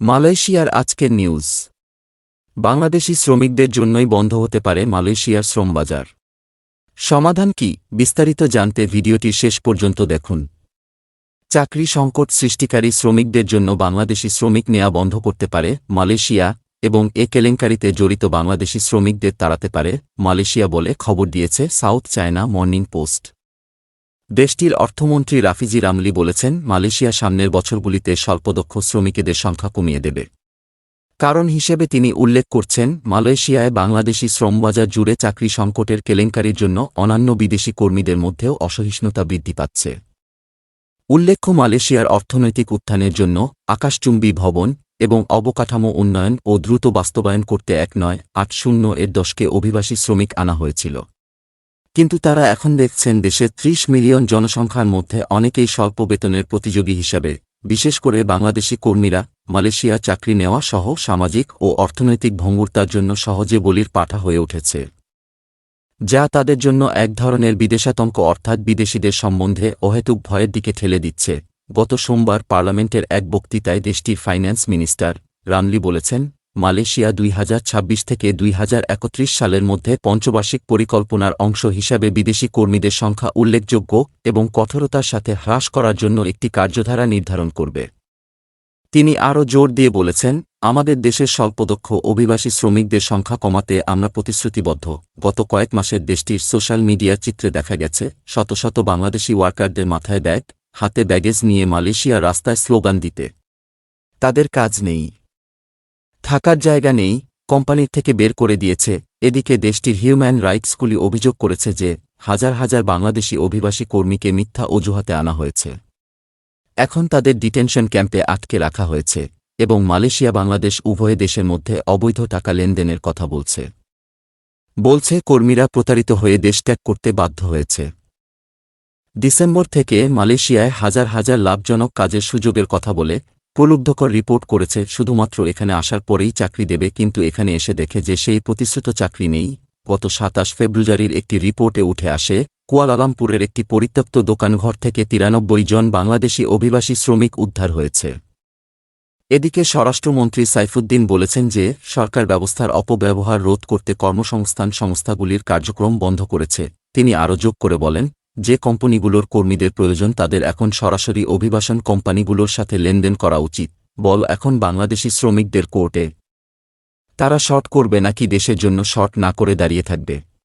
মালয়েশিয়ার আজকের নিউজ। বাংলাদেশি শ্রমিকদের জন্যই বন্ধ হতে পারে মালয়েশিয়ার শ্রমবাজার। সমাধান কি? বিস্তারিত জানতে ভিডিওটি শেষ পর্যন্ত দেখুন। চাকরি সংকট সৃষ্টিকারী শ্রমিকদের জন্য বাংলাদেশি শ্রমিক নেয়া বন্ধ করতে পারে মালয়েশিয়া এবং এ কেলেঙ্কারিতে জড়িত বাংলাদেশি শ্রমিকদের তাড়াতে পারে মালয়েশিয়া বলে খবর দিয়েছে সাউথ চায়না মর্নিং পোস্ট। দেশটির অর্থমন্ত্রী রাফিজি রামলি বলেছেন, মালয়েশিয়া সামনের বছরগুলিতে স্বল্পদক্ষ শ্রমিকেদের সংখ্যা কমিয়ে দেবে। কারণ হিসেবে তিনি উল্লেখ করছেন, মালয়েশিয়ায় বাংলাদেশি শ্রমবাজার জুড়ে চাকরি সংকটের কেলেঙ্কারির জন্য অন্যান্য বিদেশি কর্মীদের মধ্যেও অসহিষ্ণুতা বৃদ্ধি পাচ্ছে। উল্লেখ্য, মালয়েশিয়ার অর্থনৈতিক উত্থানের জন্য আকাশচুম্বী ভবন এবং অবকাঠামো উন্নয়ন ও দ্রুত বাস্তবায়ন করতে এক নয় আট শূন্য এর দশকে অভিবাসী শ্রমিক আনা হয়েছিল। কিন্তু তারা এখন দেখছেন দেশের ত্রিশ মিলিয়ন জনসংখ্যার মধ্যে অনেকেই স্বল্প বেতনের প্রতিযোগী হিসাবে, বিশেষ করে বাংলাদেশি কর্মীরা, মালয়েশিয়া চাকরি নেওয়া সহ সামাজিক ও অর্থনৈতিক ভঙ্গুরতার জন্য সহজে বলির পাঠা হয়ে উঠেছে। যা তাদের জন্য এক ধরনের বিদেশাতঙ্ক অর্থাৎ বিদেশিদের সম্বন্ধে অহেতুক ভয়ের দিকে ঠেলে দিচ্ছে, গত সোমবার পার্লামেন্টের এক বক্তৃতায় দেশটির ফাইন্যান্স মিনিস্টার রামলি বলেছেন মালয়েশিয়া দুই হাজার ছাব্বিশ থেকে দুই হাজার একত্রিশ সালের মধ্যে পঞ্চবার্ষিক পরিকল্পনার অংশ হিসাবে বিদেশি কর্মীদের সংখ্যা উল্লেখযোগ্য এবং কঠোরতার সাথে হ্রাস করার জন্য একটি কার্যধারা নির্ধারণ করবে। তিনি আরও জোর দিয়ে বলেছেন, আমাদের দেশের স্বল্পদক্ষ অভিবাসী শ্রমিকদের সংখ্যা কমাতে আমরা প্রতিশ্রুতিবদ্ধ। গত কয়েক মাসের দেশটির সোশ্যাল মিডিয়ার চিত্রে দেখা গেছে, শত শত বাংলাদেশি ওয়ার্কারদের মাথায় ব্যাগ, হাতে ব্যাগেজ নিয়ে মালয়েশিয়া রাস্তায় স্লোগান দিতে। তাদের কাজ নেই। থাকার জায়গা নেই কোম্পানির থেকে বের করে দিয়েছে। এদিকে দেশটির হিউম্যান রাইটসগুলি অভিযোগ করেছে যে, হাজার হাজার বাংলাদেশি অভিবাসী কর্মীকে মিথ্যা অজুহাতে আনা হয়েছে। এখন তাদের ডিটেনশন ক্যাম্পে আটকে রাখা হয়েছে এবং মালয়েশিয়া, বাংলাদেশ উভয় দেশের মধ্যে অবৈধ টাকা লেনদেনের কথা বলছে। বলছে, কর্মীরা প্রতারিত হয়ে দেশ ত্যাগ করতে বাধ্য হয়েছে। ডিসেম্বর থেকে মালয়েশিয়ায় হাজার হাজার লাভজনক কাজের সুযোগের কথা বলে প্রলুব্ধকর রিপোর্ট করেছে, শুধুমাত্র এখানে আসার পরেই চাকরি দেবে, কিন্তু এখানে এসে দেখে যে সেই প্রতিশ্রুত চাকরি নেই। গত সাতাশ ফেব্রুয়ারির একটি রিপোর্টে উঠে আসে, কুয়ালালামপুরের একটি পরিত্যক্ত দোকানঘর থেকে তিরানব্বই জন বাংলাদেশি অভিবাসী শ্রমিক উদ্ধার হয়েছে। এদিকে স্বরাষ্ট্রমন্ত্রী সাইফুদ্দিন বলেছেন যে, সরকার ব্যবস্থার অপব্যবহার রোধ করতে কর্মসংস্থান সংস্থাগুলির কার্যক্রম বন্ধ করেছে। তিনি আরও যোগ করে বলেন যে কোম্পানিগুলোর কর্মীদের প্রয়োজন তাদের এখন সরাসরি অভিবাসন কোম্পানিগুলোর সাথে লেনদেন করা উচিত। বল, এখন বাংলাদেশি শ্রমিকদের কোর্টে। তারা শর্ট করবে নাকি দেশের জন্য শর্ট না করে দাঁড়িয়ে থাকবে?